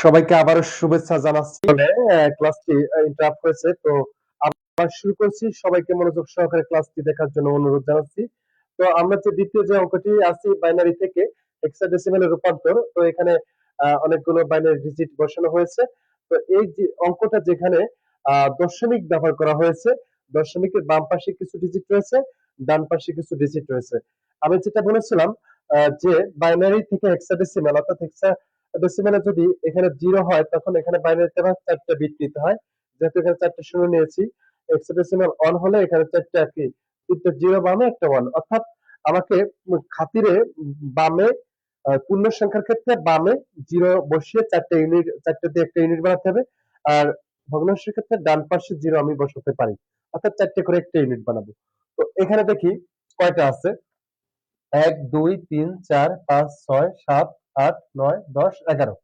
সবাইকে আবারও শুভেচ্ছা জানাচ্ছি। ক্লাসটি ইন্টারাপ্ট হয়েছে তো আবার শুরু করছি। সবাইকে মনোযোগ সহকারে ক্লাসটি দেখার জন্য অনুরোধ জানাচ্ছি। তো আমরা যে দ্বিতীয় যে অঙ্কটি আছে বাইনারি থেকে হেক্সাডেসিমালে রূপান্তর তো এখানে অনেকগুলো বাইনারি ডিজিট বসানো হয়েছে। তো এই যে অঙ্কটা যেখানে আহ, দশমিক ব্যবহার করা হয়েছে দশমিকের বাম পাশে কিছু ডিজিট রয়েছে ডান পাশে কিছু ডিজিট রয়েছে। আমি যেটা বলেছিলাম যে বাইনারি থেকে হেক্সাডেসিমাল অর্থাৎ হেক্সা ডেসিমেলে যদি এখানে জিরো হয়, তখন এখানে বাইনারিতে চারটা বিট নিতে হয়। যেহেতু এখানে চারটা শূন্য নিয়েছি হেক্সাডেসিমাল অন হলে এখানে চারটা কি তিনটা জিরো বামে, একটা ওয়ান অর্থাৎ আমাকে খাতিরে বামে পূর্ণ সংখ্যার ক্ষেত্রে বামে জিরো বসিয়ে চারটে ইউনিট চারটে দিয়ে একটা ইউনিট বানাতে হবে। আর ভগ্নাংশের ক্ষেত্রে ডান পাশে জিরো আমি বসাতে পারি। অর্থাৎ চারটে করে একটা ইউনিট বানাবো। তো এখানে দেখি কয়টা আছে? এক, দুই, তিন, চার, পাঁচ, ছয়, সাত, আট, নয়, দশ, এগারো।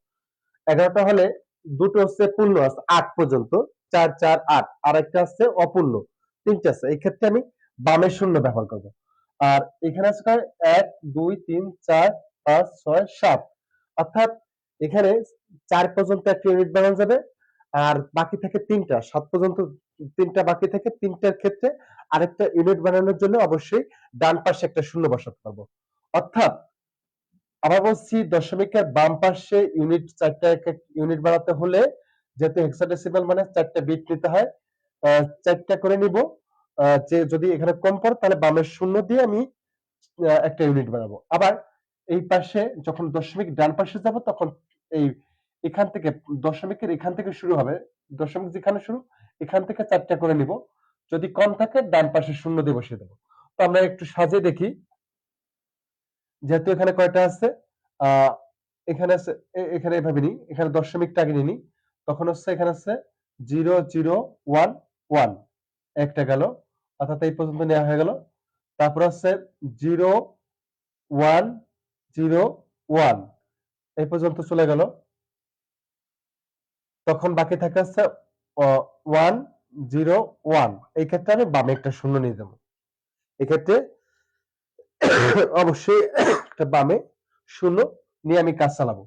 এগারোটা হলে দুটো হচ্ছে পূর্ণ আছে, আট পর্যন্ত। চার চার, আট। আর একটা আছে অপূর্ণ। তিনটে আছে। এই ক্ষেত্রে আমি বামের শূন্য ব্যবহার করব। আর এখানে আছে এক, দুই, তিন, চার, পাঁচ, ছয়, সাত। অর্থাৎ এখানে চার পর্যন্ত একটা ইউনিট বানানো যাবে। আর বাকি থাকে তিনটা। সাত পর্যন্ত তিনটা বাকি থাকে, তিনটার ক্ষেত্রে আরেকটা ইউনিট বানানোর জন্য অবশ্যই ডান পাশে একটা শূন্য বসাতে পারব অর্থাৎ আবার বলছি দশমিকের বাম পাশে ইউনিট চারটা ইউনিট বানাতে হলে যেহেতু হেক্সাডেসিমাল মানে চারটা বিট নিতে হয় চারটা করে নিব। যে যদি এখানে কম পড়ে তাহলে বামের শূন্য দিয়ে আমি একটা ইউনিট বানাবো। আবার এই পাশে যখন দশমিক ডান পাশে যাব তখন এই এখান থেকে দশমিকের এখান থেকে শুরু হবে। দশমিক যেখানে শুরু, এখান থেকে চারটা করে নিব। যদি কম থাকে, ডান পাশে শূন্য দিয়ে বসিয়ে দেবো। তো আমরা একটু সাজিয়ে দেখি। যেহেতু এখানে কয়টা আছে? এখানে আছে এখানে এভাবে নি এখানে দশমিকটা আগে নিনি তখন হচ্ছে এখানে আছে জিরো জিরো, ওয়ান ওয়ান। একটা গেল। অর্থাৎ এই পর্যন্ত নেওয়া হয়ে গেল। তারপর হচ্ছে জিরো, ওয়ান জিরো, ওয়ান। এই পর্যন্ত চলে গেল। তখন বাকি থাকে হচ্ছে ওয়ান জিরো ওয়ান এই ক্ষেত্রে আমি বামে একটা শূন্য নিয়ে যাব। এক্ষেত্রে অবশ্যই একটা বামে শূন্য নিয়ে আমি কাজ চালাবো।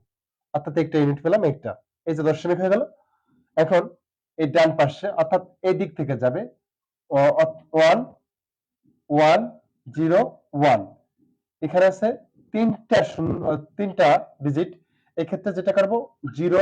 অর্থাৎ একটা ইউনিট পেলাম একটা। এই যে দশমিক হয়ে গেল। এখন এই ডান পাশে, অর্থাৎ এই দিক থেকে যাবে ওয়ান ওয়ান জিরো ওয়ান এখানে আছে তিনটা শূন্য, তিনটা ডিজিট এক্ষেত্রে যেটা করব জিরো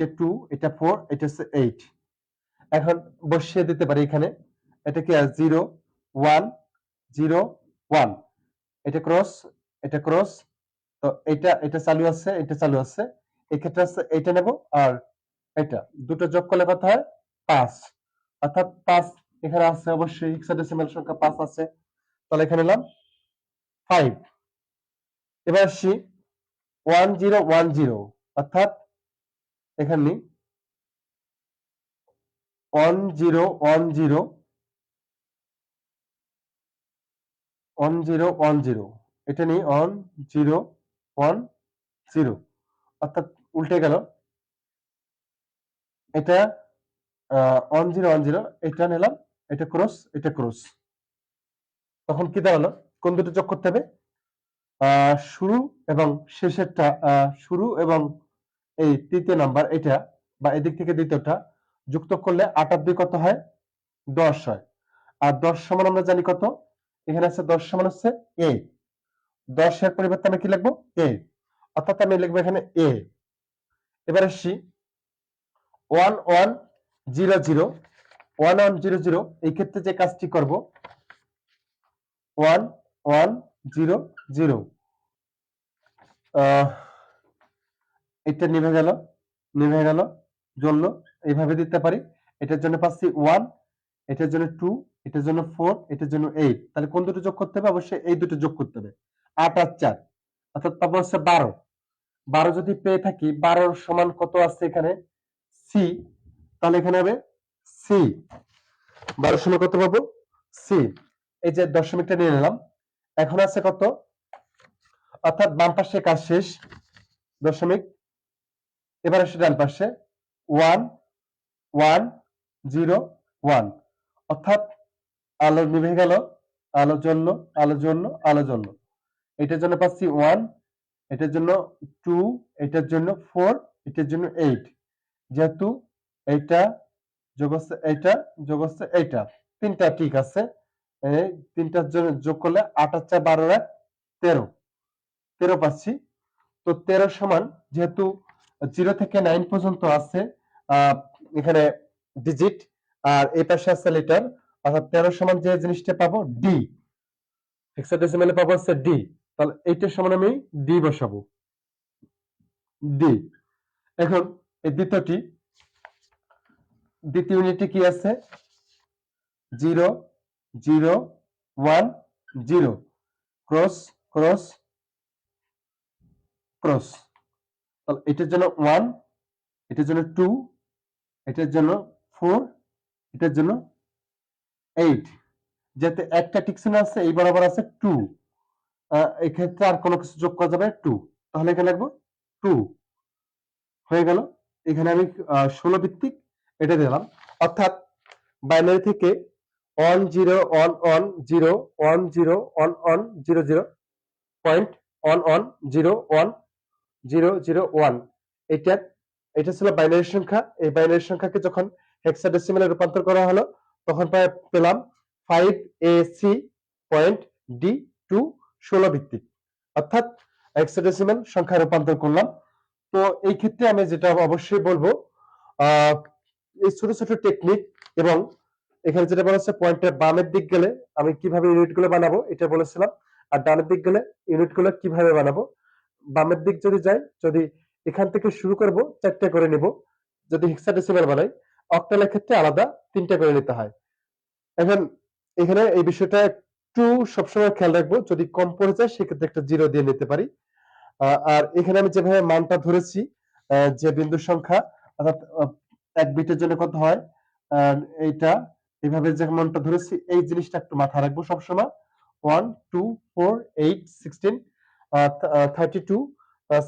এটা টু এটা ফোর এটা হচ্ছে এইট এখন বসিয়ে দিতে পারি এখানে। এটা কি জিরো ওয়ান জিরো ওয়ান এটা ক্রস এটা ক্রস তো এটা এটা চালু আছে, এটা চালু আছে। এক্ষেত্রে আছে এটা নেব আর এটা। দুটো যোগ করলে কত হয়? পাঁচ। অর্থাৎ পাঁচ এখানে আছে অবশ্যই হেক্সাডেসিমাল সংখ্যা পাঁচ আছে। তাহলে এখানে নিলাম ফাইভ এবার আসি ওয়ান জিরো ওয়ান জিরো অর্থাৎ এখানে one zero one zero one zero zero এটা নিই ওয়ান জিরো ওয়ান জিরো অর্থাৎ উল্টে গেল। এটা ওয়ান জিরো জিরো এটা নিলাম, এটা ক্রস এটা ক্রস তখন কি দাঁড়াল? কোন দুটো যোগ করতে হবে? শুরু এবং শেষেরটা শুরু এবং এই তৃতীয় নাম্বার এটা বা এদিক থেকে দ্বিতীয়টা যুক্ত করলে আট আর দুই কত হয়? দশ হয়। আর দশ সমান আমরা জানি কত? এখানে আছে দশ সমান হচ্ছে এ। দশের পরিবর্তে আমি কি লিখব? এ। অর্থাৎ আমি লিখব এখানে এ। এবার আসছি one one zero zero. One one zero zero এই ক্ষেত্রে যে কাজটি করব, ওয়ান ওয়ান জিরো জিরো। এটা নিভে গেল নিভে গেল, জ্বললো, এইভাবে দিতে পারি। এটার জন্য পাচ্ছি ওয়ান এটার জন্য টু এটার জন্য ফোর এটার জন্য এইট তাহলে কোন দুটো যোগ করতে হবে? অবশ্যই এই দুটো যোগ করতে হবে। আট আর চার। অর্থাৎ পাবো হচ্ছে বারো। বারো যদি পেয়ে থাকি, বারোর সমান কত আছে এখানে? সি তাহলে এখানে হবে সি বারো সমান কত পাবো? সি এই যে দশমিকটা নিয়ে নিলাম। এখন আছে কত? অর্থাৎ বাম পাশে কাজ শেষ? দশমিক। এবার আসে ডান পাশে। ওয়ান ওয়ান জিরো ওয়ান অর্থাৎ আলো নিভে গেল আলো জ্বলল আলো জ্বলল আলো জ্বলল এটার জন্য পাচ্ছি ওয়ান এটার জন্য টু এটার জন্য ফোর এটার জন্য এইট যেহেতু এইটা যোগ হচ্ছে এইটা, যোগ হচ্ছে এইটা। তিনটা ঠিক আছে। এই তিনটার জন্য যোগ করলে আট চার বারো এক, তেরো। তেরো পাচ্ছি। তো তেরো সমান, যেহেতু জিরো থেকে নাইন পর্যন্ত আছে এখানে ডিজিট আর এই পাশে আছে লিটার অর্থাৎ তেরো সমান যে জিনিসটা পাবো ডি হেক্সাডেসিমালে পাবো হচ্ছে ডি তাহলে এইটার সমান আমি ডি বসাবো। ডি এখন এই দ্বিতীয়টি, দ্বিতীয় ইউনিটে কি আছে? Zero zero one zero cross cross cross তাহলে এটার জন্য ওয়ান এটার জন্য টু এটার জন্য ফোর এটার জন্য এইট যাতে একটা টিকশন আছে, এই বরাবর আছে টু এক্ষেত্রে আর কোনো কিছু যোগ করা যাবে টু তাহলে এখানে টু হয়ে গেল। এখানে আমি ষোলো ভিত্তিক এটা দিলাম। অর্থাৎ বাইনারি থেকে one zero one one zero one zero one one zero zero point one one zero one zero এটা ছিল বাইনারি সংখ্যা। এই বাইনারি সংখ্যাকে যখন হেক্সাডেসিমালে রূপান্তর করা হলো, তখন পেলাম five A C point D two ষোলো ভিত্তিক। অর্থাৎ হেক্সাডেসিমাল সংখ্যা রূপান্তর করলাম। তো এই ক্ষেত্রে আমি যেটা অবশ্যই বলব এই ছোট ছোট টেকনিক এবং এখানে যেটা বলা হচ্ছে পয়েন্টের বামের দিক গেলে আমি কীভাবে ইউনিটগুলো বানাবো, এটা বলেছিলাম। আর ডানের দিক গেলে ইউনিটগুলো কীভাবে বানাবো বামের দিক যদি যাই, যদি এখান থেকে শুরু করব, চারটে করে নিব। যদি হেক্সাডেসিমাল বানাই অক্টালের ক্ষেত্রে আলাদা তিনটা করে নিতে হয়। এখন এখানে এই বিষয়টা একটু সবসময় খেয়াল রাখব, যদি কম পড়ে যায়, সেক্ষেত্রে একটা জিরো দিয়ে নিতে পারি। আর এখানে আমি যেভাবে মানটা ধরেছি যে বিন্দু সংখ্যা, অর্থাৎ এক বিটের জন্য কত হয় এইটা এইভাবে যে মানটা ধরেছি, এই জিনিসটা একটু মাথায় রাখব সবসময়। One two four eight sixteen thirty two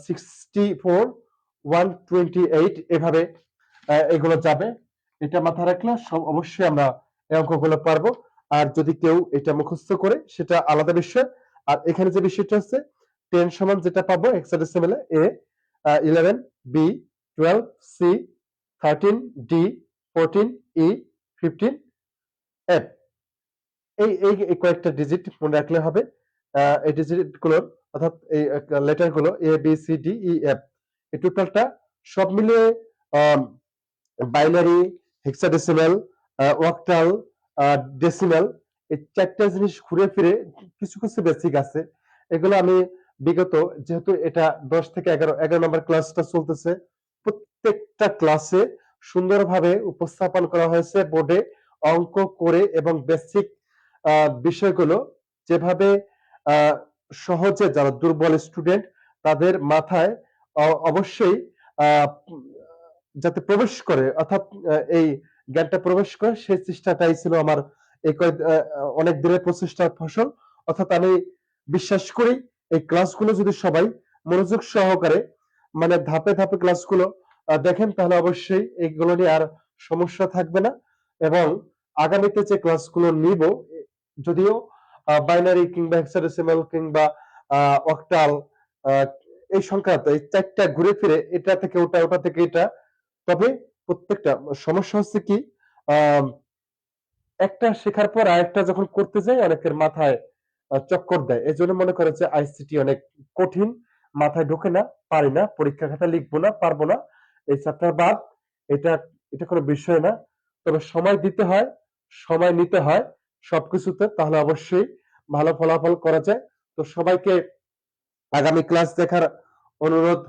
sixty four one twenty eight এভাবে এগুলো যাবে। এটা মাথায় রাখলে সব অবশ্যই আমরা এই অঙ্কগুলো পারব। আর যদি কেউ এটা মুখস্থ করে, সেটা আলাদা বিষয়। আর এখানে যে বিষয়টা হচ্ছে টেন সমান যেটা পাবো হেক্সাডেসিমালে A eleven B twelve C thirteen D fourteen E fifteen F এই এই কয়েকটা ডিজিট মনে রাখলে হবে। এই ডিজিটগুলোর অর্থাৎ এই লেটারগুলো A B C D E F এই টোটালটা সব মিলিয়ে বাইনারি হেক্সাডেসিমাল ওয়াক্টাল ডেসিমাল এই চারটা জিনিস ঘুরে ফিরে কিছু কিছু বেসিক আছে। এগুলো আমি বিগত, যেহেতু এটা দশ থেকে এগারো এগারো নম্বর ক্লাসটা চলতেছে, প্রত্যেকটা ক্লাসে সুন্দরভাবে উপস্থাপন করা হয়েছে বোর্ডে অঙ্ক করে এবং বেসিক বিষয়গুলো যেভাবে সহজে যারা দুর্বল স্টুডেন্ট তাদের মাথায় অবশ্যই যাতে প্রবেশ করে, অর্থাৎ এই জ্ঞানটা প্রবেশ করে, সেই চেষ্টাটাই ছিল আমার এই অনেক দিনের প্রচেষ্টার ফসল। অর্থাৎ আমি বিশ্বাস করি, এই ক্লাসগুলো যদি সবাই মনোযোগ সহকারে মানে ধাপে ধাপে ক্লাসগুলো দেখেন, তাহলে অবশ্যই এইগুলো নিয়ে আর সমস্যা থাকবে না। এবং আগামীতে যে ক্লাসগুলো নিব যদিও বাইনারি কিংবা হেক্সাডেসিমাল কিংবা অক্টাল এই সংখ্যাতে এই চারটা ঘুরে ফিরে এটা থেকে ওটা ওটা থেকে এটা। তবে প্রত্যেকটা সমস্যা হচ্ছে কি একটা শেখার পর আরেকটা যখন করতে যাই, অনেকের মাথায় চক্কর দেয়। এই জন্য মনে করে যে আইসিটি অনেক কঠিন, মাথায় ঢোকে না, পারি না পরীক্ষা খাতা লিখব না, পারব না। এই চ্যাপ্টার বাদ, এটা এটা কোনো বিষয় না। তবে সময় দিতে হয়, সময় নিতে হয় সবকিছুতে, তাহলে অবশ্যই ভালো ফলাফল করা যায়। তো সবাইকে আগামী ক্লাস দেখার অনুরোধ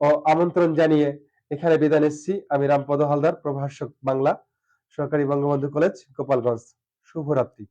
ও আমন্ত্রণ জানিয়ে এখানে বিদায় নিচ্ছি। আমি রামপদ হালদার, প্রভাষক বাংলা সরকারি বঙ্গবন্ধু কলেজ, গোপালগঞ্জ। শুভরাত্রি।